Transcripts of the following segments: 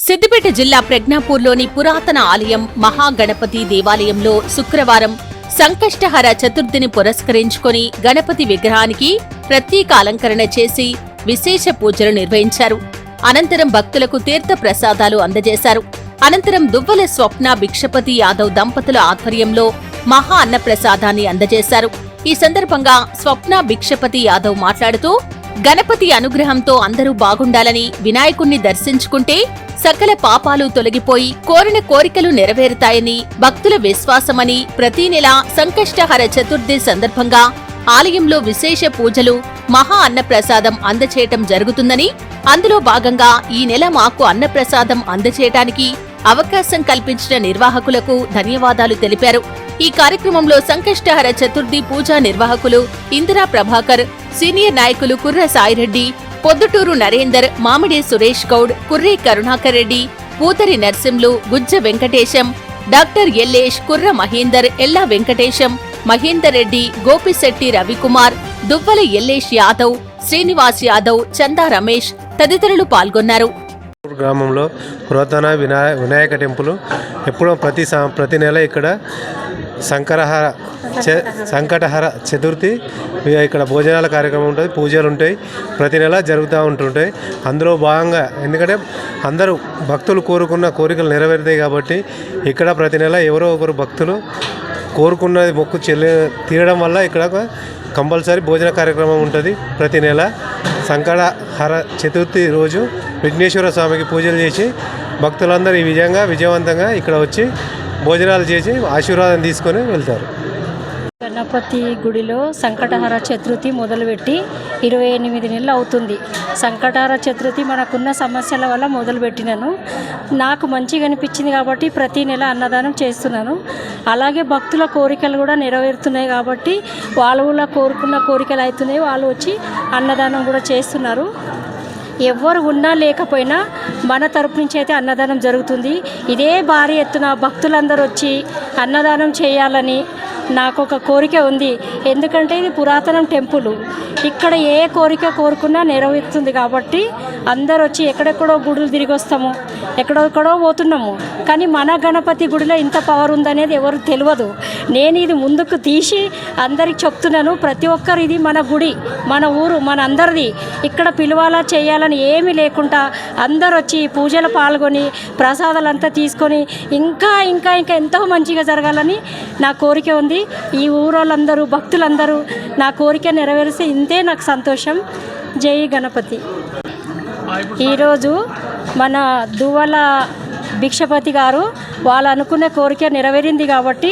సిద్దిపేట జిల్లా ప్రజ్ఞాపూర్లోని పురాతన ఆలయం మహాగణపతి దేవాలయంలో శుక్రవారం సంకష్టహర చతుర్థిని పురస్కరించుకొని గణపతి విగ్రహానికి ప్రత్యేక అలంకరణ చేసి విశేష పూజలు నిర్వహించారు. అనంతరం భక్తులకు తీర్థ ప్రసాదాలు అందజేశారు. అనంతరం దువ్వల స్వప్న భిక్షపతి యాదవ్ దంపతుల ఆధ్వర్యంలో మహా అన్నప్రసాదాన్ని అందజేశారు. ఈ సందర్భంగా స్వప్న భిక్షపతి యాదవ్ మాట్లాడుతూ గణపతి అనుగ్రహంతో అందరూ బాగుండాలని వినాయకుణ్ణి దర్శించుకుంటే సకల పాపాలు తొలగిపోయి కోరిన కోరికలు నెరవేరుతాయని భక్తుల విశ్వాసమని ప్రతి నెల సంకష్టహర చతుర్థి సందర్భంగా ఆలయంలో విశేష పూజలు మహా అన్నప్రసాదం అందచేయటం జరుగుతుందని అందులో భాగంగా ఈ నెల మాకు అన్నప్రసాదం అందచేయటానికి అవకాశం కల్పించిన నిర్వాహకులకు ధన్యవాదాలు తెలిపారు. ఈ కార్యక్రమంలో సంకష్టహర చతుర్థి పూజా నిర్వాహకులు ఇందిరా ప్రభాకర్ సీనియర్ నాయకులు కుర్ర సాయిరెడ్డి పొద్దుటూరు నరేందర్ మామిడి సురేష్ గౌడ్ కుర్రి కరుణాకర్ రెడ్డి పూతరి నర్సింలు గుజ్జ వెంకటేశం డాక్టర్ ఎల్లేష్ కుర్ర మహేందర్ ఎల్లా వెంకటేశం మహేందర్ రెడ్డి గోపిశెట్టి రవికుమార్ దువ్వల ఎల్లేష్ యాదవ్ శ్రీనివాస్ యాదవ్ చందా రమేష్ తదితరులు పాల్గొన్నారు. గ్రామంలో పురాతన వినా వినాయక టెంపుల్ ఎప్పుడో ప్రతి ప్రతి నెల ఇక్కడ సంకరహార చ- సంకటహర చతుర్థి ఇక్కడ భోజనాల కార్యక్రమం ఉంటుంది పూజలు ఉంటాయి ప్రతి నెల జరుగుతూ ఉంటుంటాయి. అందులో భాగంగా ఎందుకంటే అందరూ భక్తులు కోరుకున్న కోరికలు నెరవేరుతాయి కాబట్టి ఇక్కడ ప్రతి నెల ఎవరో ఒకరు భక్తులు కోరుకున్నది మొక్కు చెల్లి తీరడం వల్ల ఇక్కడ ఒక కంపల్సరీ భోజన కార్యక్రమం ఉంటుంది ప్రతి నెల. సంకటహర చతుర్థి రోజు విఘ్నేశ్వర స్వామికి పూజలు చేసి భక్తులందరూ ఈ విజయంగా విజయవంతంగా ఇక్కడ వచ్చి భోజనాలు చేసి ఆశీర్వాదం తీసుకొని వెళ్తారు. గణపతి గుడిలో సంకటహర చతుర్థి మొదలుపెట్టి ఇరవై ఎనిమిది నెలలు అవుతుంది. సంకటహర చతుర్థి మనకున్న సమస్యల వల్ల మొదలుపెట్టినాను. నాకు మంచిగా అనిపించింది కాబట్టి ప్రతి నెల అన్నదానం చేస్తున్నాను. అలాగే భక్తుల కోరికలు కూడా నెరవేరుతున్నాయి కాబట్టి వాళ్ళు కోరుకున్న కోరికలు అవుతున్నాయి వాళ్ళు వచ్చి అన్నదానం కూడా చేస్తున్నారు. ఎవ్వరు ఉన్నా లేకపోయినా మన తరపు నుంచి అయితే అన్నదానం జరుగుతుంది. ఇదే భారీ ఎత్తున భక్తులందరూ వచ్చి అన్నదానం చేయాలని నాకు ఒక కోరిక ఉంది. ఎందుకంటే ఇది పురాతనం టెంపుల్. ఇక్కడ ఏ కోరిక కోరుకున్నా నెరవేరుతుంది కాబట్టి అందరు వచ్చి ఎక్కడెక్కడో గుడులు తిరిగి వస్తాము ఎక్కడెక్కడో పోతున్నాము. కానీ మన గణపతి గుడిలో ఇంత పవర్ ఉందనేది ఎవరు తెలియదు నేను ఇది ముందుకు తీసి అందరికి చెప్తున్నాను ప్రతి ఒక్కరు ఇది మన గుడి మన ఊరు మన అందరిది ఇక్కడ పిలవాలా చేయాలని ఏమీ లేకుండా అందరు వచ్చి ఈ పూజలు పాల్గొని ప్రసాదాలంతా తీసుకొని ఇంకా ఇంకా ఇంకా ఎంతో మంచిగా జరగాలని నా కోరిక ఉంది. ఈ ఊరోళ్ళందరూ భక్తులందరూ నా కోరిక నెరవేరిస్తే ఇంతే నాకు సంతోషం. జై గణపతి. ఈరోజు మన దువ్వల భిక్షపతి గారు వాళ్ళు అనుకున్న కోరిక నెరవేరింది కాబట్టి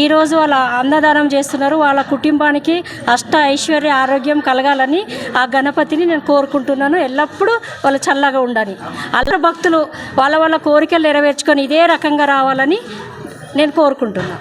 ఈరోజు వాళ్ళ అన్నదానం చేస్తున్నారు. వాళ్ళ కుటుంబానికి అష్ట ఐశ్వర్య ఆరోగ్యం కలగాలని ఆ గణపతిని నేను కోరుకుంటున్నాను. ఎల్లప్పుడూ వాళ్ళు చల్లగా ఉండాలి. అల్ల భక్తులు వాళ్ళ వాళ్ళ కోరికలు నెరవేర్చుకొని ఇదే రకంగా రావాలని నేను కోరుకుంటున్నాను.